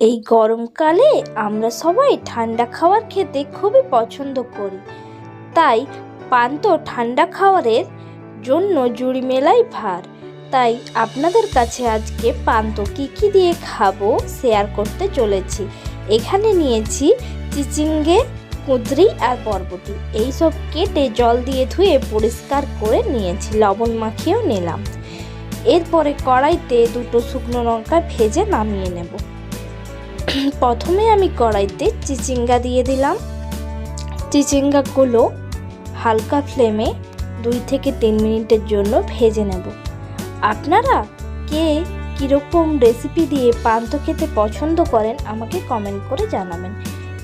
এই গরমকালে আমরা সবাই ঠান্ডা খাবার খেতে খুবই পছন্দ করি। তাই পান্ত ঠান্ডা খাবারের জন্য জুড়ি মেলাই ভার। তাই আপনাদের কাছে আজকে পান্ত কী কী দিয়ে খাব শেয়ার করতে চলেছি। এখানে নিয়েছি চিচিঙ্গে, কুঁদরি আর বরবটি। এইসব কেটে জল দিয়ে ধুয়ে পরিষ্কার করে নিয়েছি, লবণ মাখিয়েও নিলাম। এরপরে কড়াইতে দুটো শুকনো লঙ্কা ভেজে নামিয়ে নেব। প্রথমে আমি কড়াইতে চিচিঙ্গা দিয়ে দিলাম। চিচিঙ্গাগুলো হালকা ফ্লেমে দুই থেকে তিন মিনিটের জন্য ভেজে নেব। আপনারা কে কীরকম রেসিপি দিয়ে পান্ত খেতে পছন্দ করেন আমাকে কমেন্ট করে জানাবেন।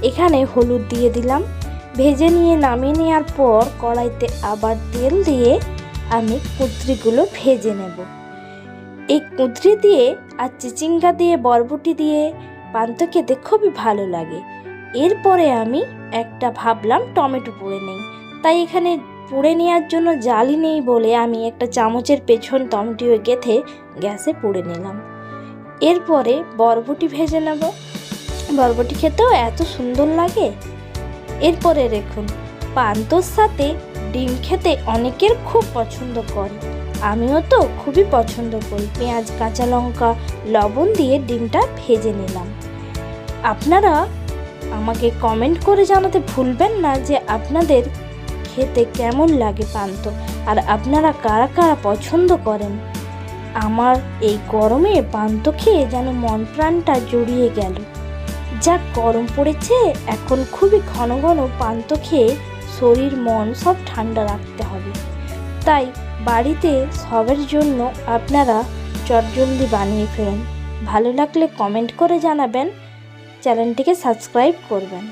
এখানে হলুদ দিয়ে দিলাম। ভেজে নিয়ে নামিয়ে নেওয়ার পর কড়াইতে আবার তেল দিয়ে আমি কুদ্রিগুলো ভেজে নেব। এই কুঁদরি দিয়ে আর চিচিঙ্গা দিয়ে, বরবটি দিয়ে পান্ত খেতে খুবই ভালো লাগে। এরপরে আমি একটা ভাবলাম টমেটো পুড়ে নেই। তাই এখানে পুড়ে নেওয়ার জন্য জালি নেই বলে আমি একটা চামচের পেছন টমেটো গেথে গ্যাসে পুড়ে নিলাম। এরপরে বরবটি ভেজে নেব। বরবটি খেতেও এত সুন্দর লাগে। এরপরে দেখুন, পান্তর সাথে ডিম খেতে অনেকের খুব পছন্দ করে। আমিও তো খুবই পছন্দ করি। পেঁয়াজ, কাঁচা লঙ্কা, লবণ দিয়ে ডিমটা ভেজে নিলাম। আপনারা আমাকে কমেন্ট করে জানাতে ভুলবেন না যে আপনাদের খেতে কেমন লাগে পান্ত আর আপনারা কারা কারা পছন্দ করেন। আমার এই গরমে পান্ত খেয়ে যেন মন প্রাণটা জড়িয়ে গেল। যা গরম পড়েছে, এখন খুবই ঘন ঘন পান্ত খেয়ে শরীর, মন সব ঠান্ডা রাখতে হবে। তাই বাড়িতে সবের জন্য আপনারা চটজলদি বানিয়ে ফেলুন। ভালো লাগলে কমেন্ট করে জানাবেন। চ্যানেলটিকে সাবস্ক্রাইব করবেন।